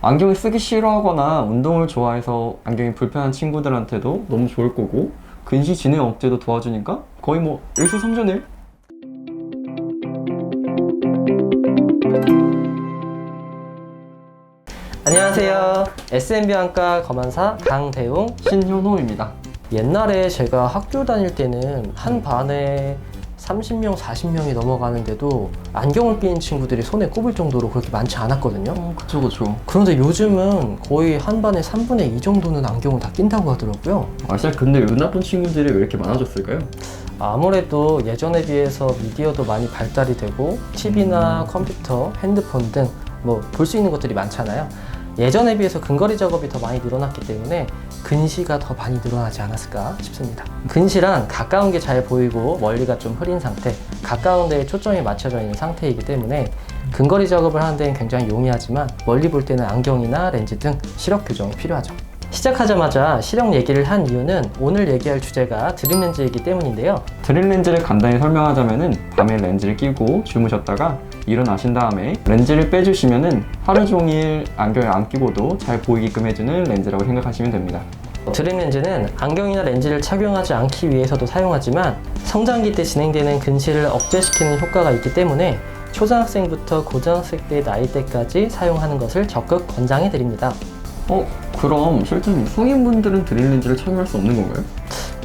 안경을 쓰기 싫어하거나 운동을 좋아해서 안경이 불편한 친구들한테도 너무 좋을 거고 근시 진행 억제도 도와주니까 거의 뭐 일수삼전일 안녕하세요. SMB안과 검안사 강대웅. 신현호입니다. 옛날에 제가 학교 다닐 때는 한 반에 30명, 40명이 넘어가는데도 안경을 끼는 친구들이 손에 꼽을 정도로 그렇게 많지 않았거든요. 어, 그쵸 그쵸. 그런데 요즘은 거의 한 반에 3분의 2 정도는 안경을 다 낀다고 하더라고요. 아 진짜 근데 눈 나쁜 친구들이 왜 이렇게 많아졌을까요? 아무래도 예전에 비해서 미디어도 많이 발달이 되고 TV나 컴퓨터, 핸드폰 등 뭐 볼 수 있는 것들이 많잖아요. 예전에 비해서 근거리 작업이 더 많이 늘어났기 때문에 근시가 더 많이 늘어나지 않았을까 싶습니다. 근시란 가까운 게 잘 보이고 멀리가 좀 흐린 상태, 가까운 데에 초점이 맞춰져 있는 상태이기 때문에 근거리 작업을 하는 데는 굉장히 용이하지만 멀리 볼 때는 안경이나 렌즈 등 시력 교정이 필요하죠. 시작하자마자 시력 얘기를 한 이유는 오늘 얘기할 주제가 드림 렌즈이기 때문인데요. 드릴 렌즈를 간단히 설명하자면은 밤에 렌즈를 끼고 주무셨다가 일어나신 다음에 렌즈를 빼주시면은 하루 종일 안경을 안 끼고도 잘 보이게끔 해주는 렌즈라고 생각하시면 됩니다. 드림 렌즈는 안경이나 렌즈를 착용하지 않기 위해서도 사용하지만 성장기 때 진행되는 근시를 억제시키는 효과가 있기 때문에 초등학생부터 고등학생 때 나이대까지 사용하는 것을 적극 권장해 드립니다. 어 그럼 실제로 성인분들은 드릴 렌즈를 착용할 수 없는 건가요?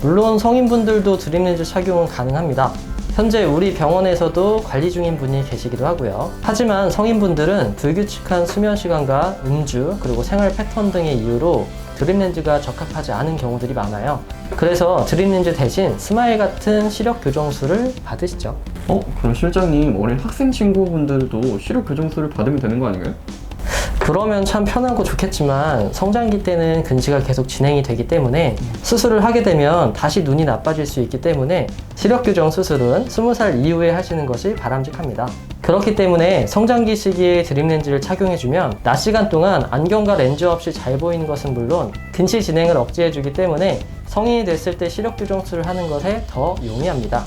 물론 성인분들도 드림 렌즈 착용은 가능합니다. 현재 우리 병원에서도 관리 중인 분이 계시기도 하고요. 하지만 성인분들은 불규칙한 수면 시간과 음주, 그리고 생활 패턴 등의 이유로 드림 렌즈가 적합하지 않은 경우들이 많아요. 그래서 드림 렌즈 대신 스마일 같은 시력 교정술을 받으시죠. 어 그럼 실장님 어린 학생 친구분들도 시력 교정술을 받으면 되는 거 아닌가요? 그러면 참 편하고 좋겠지만 성장기 때는 근시가 계속 진행이 되기 때문에 수술을 하게 되면 다시 눈이 나빠질 수 있기 때문에 시력 교정 수술은 20살 이후에 하시는 것이 바람직합니다. 그렇기 때문에 성장기 시기에 드림 렌즈를 착용해주면 낮 시간 동안 안경과 렌즈 없이 잘 보이는 것은 물론 근시 진행을 억제해주기 때문에 성인이 됐을 때 시력 교정술을 하는 것에 더 용이합니다.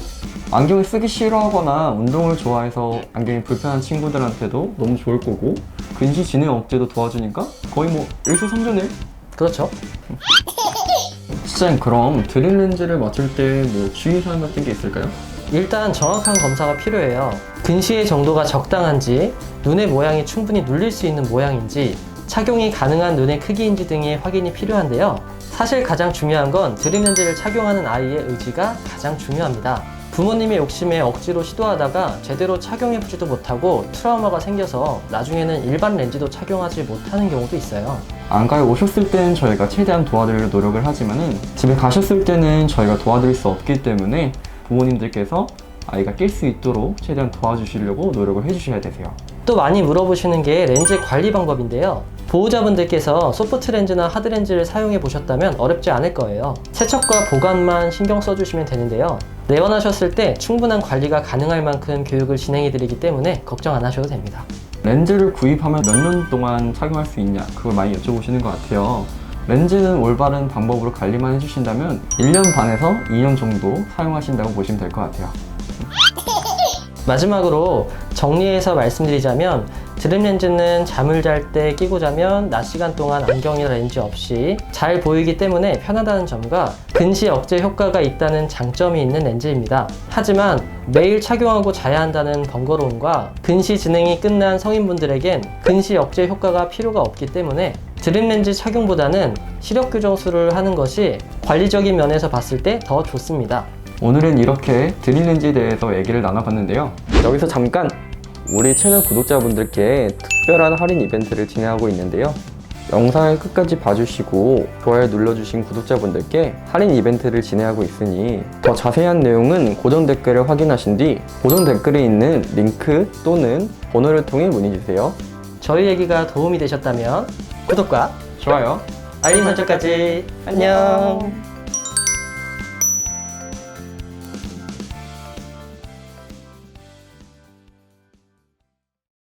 안경을 쓰기 싫어하거나 운동을 좋아해서 안경이 불편한 친구들한테도 너무 좋을 거고 근시 진행 억제도 도와주니까 거의 뭐 일수삼전일 그렇죠? 실장님 그럼 드릴 렌즈를 맞출 때 뭐 주의사항 같은 게 있을까요? 일단 정확한 검사가 필요해요. 근시의 정도가 적당한지, 눈의 모양이 충분히 눌릴 수 있는 모양인지, 착용이 가능한 눈의 크기인지 등의 확인이 필요한데요. 사실 가장 중요한 건 드림 렌즈를 착용하는 아이의 의지가 가장 중요합니다. 부모님의 욕심에 억지로 시도하다가 제대로 착용해보지도 못하고 트라우마가 생겨서 나중에는 일반 렌즈도 착용하지 못하는 경우도 있어요. 안가에 오셨을 때는 저희가 최대한 도와드릴 노력을 하지만은 집에 가셨을 때는 저희가 도와드릴 수 없기 때문에 부모님들께서 아이가 낄 수 있도록 최대한 도와주시려고 노력을 해주셔야 되세요. 또 많이 물어보시는 게 렌즈 관리 방법인데요. 보호자분들께서 소프트 렌즈나 하드 렌즈를 사용해 보셨다면 어렵지 않을 거예요. 세척과 보관만 신경 써주시면 되는데요. 내원하셨을 때 충분한 관리가 가능할 만큼 교육을 진행해 드리기 때문에 걱정 안 하셔도 됩니다. 렌즈를 구입하면 몇 년 동안 착용할 수 있냐 그걸 많이 여쭤보시는 것 같아요. 렌즈는 올바른 방법으로 관리만 해주신다면 1년 반에서 2년 정도 사용하신다고 보시면 될 것 같아요. 마지막으로 정리해서 말씀드리자면 드림 렌즈는 잠을 잘 때 끼고 자면 낮 시간 동안 안경이나 렌즈 없이 잘 보이기 때문에 편하다는 점과 근시 억제 효과가 있다는 장점이 있는 렌즈입니다. 하지만 매일 착용하고 자야 한다는 번거로움과 근시 진행이 끝난 성인분들에겐 근시 억제 효과가 필요가 없기 때문에 드림 렌즈 착용보다는 시력 교정술을 하는 것이 관리적인 면에서 봤을 때 더 좋습니다. 오늘은 이렇게 드릴 렌즈에 대해서 얘기를 나눠봤는데요. 여기서 잠깐 우리 채널 구독자분들께 특별한 할인 이벤트를 진행하고 있는데요. 영상을 끝까지 봐주시고 좋아요 눌러주신 구독자분들께 할인 이벤트를 진행하고 있으니 더 자세한 내용은 고정 댓글을 확인하신 뒤 고정 댓글에 있는 링크 또는 번호를 통해 문의주세요. 저희 얘기가 도움이 되셨다면 구독과 좋아요. 알림 설정까지 안녕.